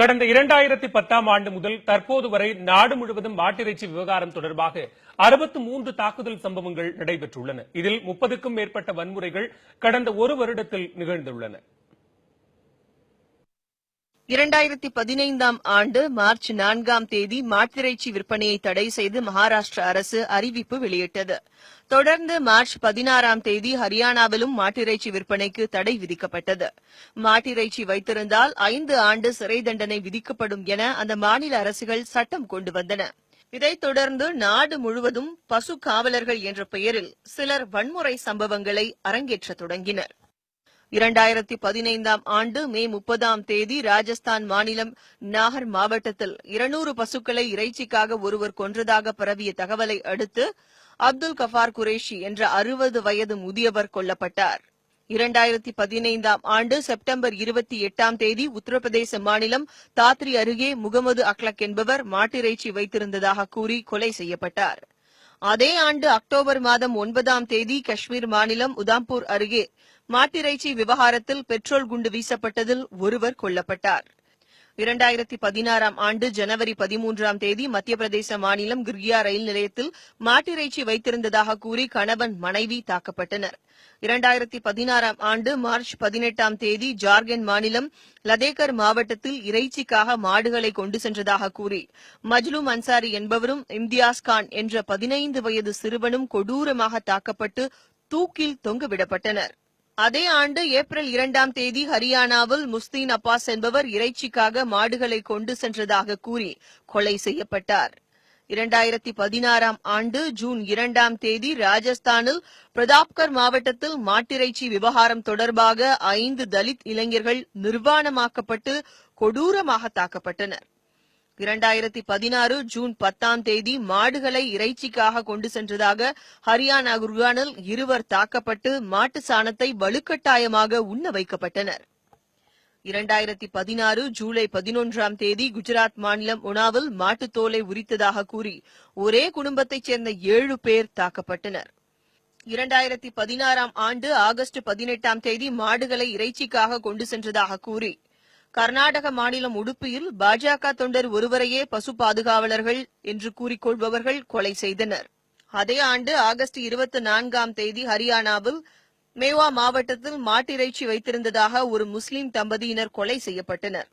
கடந்த இரண்டாயிரத்தி பத்தாம் ஆண்டு முதல் தற்போது வரை நாடு முழுவதும் மாட்டிறைச்சி விவகாரம் தொடர்பாக அறுபத்து மூன்று தாக்குதல் சம்பவங்கள் நடைபெற்றுள்ளன. இதில் முப்பதுக்கும் மேற்பட்ட வன்முறைகள் கடந்த ஒரு வருடத்தில் நிகழ்ந்துள்ளன. இரண்டாயிரத்தி பதினைந்தாம் ஆண்டு மார்ச் நான்காம் தேதி மாட்டிறைச்சி விற்பனையை தடை செய்து மகாராஷ்டிரா அரசு அறிவிப்பு வெளியிட்டது. தொடர்ந்து மார்ச் பதினாறாம் தேதி ஹரியானாவிலும் மாட்டிறைச்சி விற்பனைக்கு தடை விதிக்கப்பட்டது. மாட்டிறைச்சி வைத்திருந்தால் ஐந்து ஆண்டு சிறை தண்டனை விதிக்கப்படும் என அந்த மாநில அரசுகள் சட்டம் கொண்டு வந்தன. இதைத் தொடர்ந்து நாடு முழுவதும் பசு காவலர்கள் என்ற பெயரில் சிலர் வன்முறை சம்பவங்களை அரங்கேற்ற தொடங்கினர். இரண்டாயிரத்தி பதினைந்தாம் ஆண்டு மே முப்பதாம் தேதி ராஜஸ்தான் மாநிலம் நாகர் மாவட்டத்தில் இருநூறு பசுக்களை இறைச்சிக்காக ஒருவர் கொன்றதாக பரவிய தகவலை அடுத்து அப்துல் கஃபார் குரேஷி என்ற அறுபது வயது முதியவர் கொல்லப்பட்டார். இரண்டாயிரத்தி பதினைந்தாம் ஆண்டு செப்டம்பர் இருபத்தி எட்டாம் தேதி உத்தரப்பிரதேச மாநிலம் தாத்ரி அருகே முகமது அக்லக் என்பவர் மாட்டிறைச்சி வைத்திருந்ததாக கூறி கொலை செய்யப்பட்டார். அதே ஆண்டு அக்டோபர் மாதம் ஒன்பதாம் தேதி காஷ்மீர் மாநிலம் உதாம்பூர் அருகே மாட்டிறைச்சி விவகாரத்தில் பெட்ரோல் குண்டு வீசப்பட்டதில் ஒருவர் கொல்லப்பட்டார். இரண்டாயிரத்தி பதினாறாம் ஆண்டு ஜனவரி பதிமூன்றாம் தேதி மத்திய பிரதேச மாநிலம் கிர்கியா ரயில் நிலையத்தில் மாட்டிறைச்சி வைத்திருந்ததாக கூறி கணவன் மனைவி தாக்கப்பட்டனர். இரண்டாயிரத்தி பதினாறாம் ஆண்டு மார்ச் பதினெட்டாம் தேதி ஜார்க்கண்ட் மாநிலம் லதேகர் மாவட்டத்தில் இறைச்சிக்காக மாடுகளை கொண்டு சென்றதாக கூறி மஜ்லூம் அன்சாரி என்பவரும் இம்தியாஸ் கான் என்ற பதினைந்து வயது சிறுவனும் கொடூரமாக தாக்கப்பட்டு தூக்கில் தொங்கவிடப்பட்டனா் அதே ஆண்டு ஏப்ரல் இரண்டாம் தேதி ஹரியானாவில் முஸ்தீன் அப்பாஸ் என்பவர் இறைச்சிக்காக மாடுகளை கொண்டு சென்றதாக கூறி கொலை செய்யப்பட்டார். இரண்டாயிரத்தி பதினாறாம் ஆண்டு ஜூன் இரண்டாம் தேதி ராஜஸ்தானில் பிரதாப்கர் மாவட்டத்தில் மாட்டிறைச்சி விவகாரம் தொடர்பாக ஐந்து தலித் இளைஞர்கள் நிர்வாணமாக்கப்பட்டு கொடூரமாக தாக்கப்பட்டனர். இரண்டாயிரத்தி பதினாறு ஜூன் பத்தாம் தேதி மாடுகளை இறைச்சிக்காக கொண்டு சென்றதாக ஹரியானா குர்கானில் இருவர் தாக்கப்பட்டு மாட்டு சாணத்தை வலுக்கட்டாயமாக உண்ண வைக்கப்பட்டனர். இரண்டாயிரத்தி பதினாறு ஜூலை பதினொன்றாம் தேதி குஜராத் மாநிலம் உனாவில் மாட்டுத்தோலை உரித்ததாக கூறி ஒரே குடும்பத்தைச் சேர்ந்த ஏழு பேர் தாக்கப்பட்டனர். இரண்டாயிரத்தி பதினாறாம் ஆண்டு ஆகஸ்ட் பதினெட்டாம் தேதி மாடுகளை இறைச்சிக்காக கொண்டு சென்றதாக கூறி கர்நாடக மாநிலம் உடுப்பியில் பாஜக தொண்டர் ஒருவரையே பசு பாதுகாவலர்கள் என்று கூறிக்கொள்பவர்கள் கொலை செய்தனர். அதே ஆண்டு ஆகஸ்ட் இருபத்தி நான்காம் தேதி ஹரியானாவில் மேவா மாவட்டத்தில் மாட்டிறைச்சி வைத்திருந்ததாக ஒரு முஸ்லிம் தம்பதியினர் கொலை செய்யப்பட்டனர்.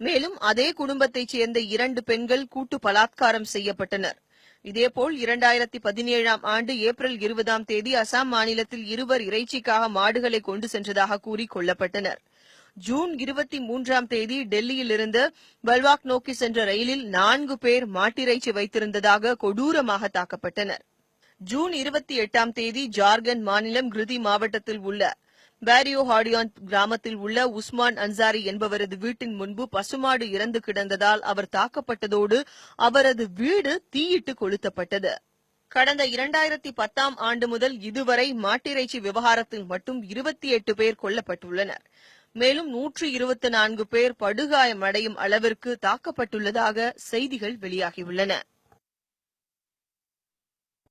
மேலும் அதே குடும்பத்தைச் சேர்ந்த இரண்டு பெண்கள் கூட்டு பலாத்காரம் செய்யப்பட்டனர். இதேபோல் இரண்டாயிரத்தி பதினேழாம் ஆண்டு ஏப்ரல் இருபதாம் தேதி அசாம் மாநிலத்தில் இருவர் இறைச்சிக்காக மாடுகளை கொண்டு சென்றதாக கூறி கொல்லப்பட்டனர் ஜூன் இருபத்தி மூன்றாம் தேதி டெல்லியில் இருந்து பல்வாக் நோக்கி சென்ற ரயிலில் நான்கு பேர் மாட்டிறைச்சி வைத்திருந்ததாக கொடூரமாக தாக்கப்பட்டனர். ஜூன் இருபத்தி எட்டாம் தேதி ஜார்க்கண்ட் மாநிலம் கிருதி மாவட்டத்தில் உள்ள பேரியோ ஹாடியான் கிராமத்தில் உள்ள உஸ்மான் அன்சாரி என்பவரது வீட்டின் முன்பு பசுமாடு இறந்து கிடந்ததால் அவர் தாக்கப்பட்டதோடு அவரது வீடு தீயிட்டு கொளுத்தப்பட்டது. கடந்த இரண்டாயிரத்தி பத்தாம் ஆண்டு முதல் இதுவரை மாட்டிறைச்சி விவகாரத்தில் மட்டும் இருபத்தி எட்டு பேர் கொல்லப்பட்டுள்ளனர். மேலும் நூற்று இருபத்தி நான்கு பேர் படுகாயமடையும் அளவிற்கு தாக்கப்பட்டுள்ளதாக செய்திகள் வெளியாகியுள்ளன.